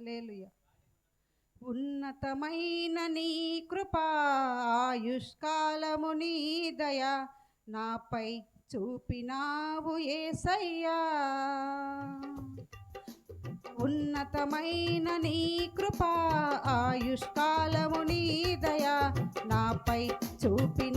hallelujah ఉన్నతమైన నీ కృపా ఆయుష్కాలము నీ దయ నాపై చూపినావు ఏ సయ్యా ఉన్నతమైన నీ కృపా ఆయుష్కాలము నీ దయ నాపై చూపి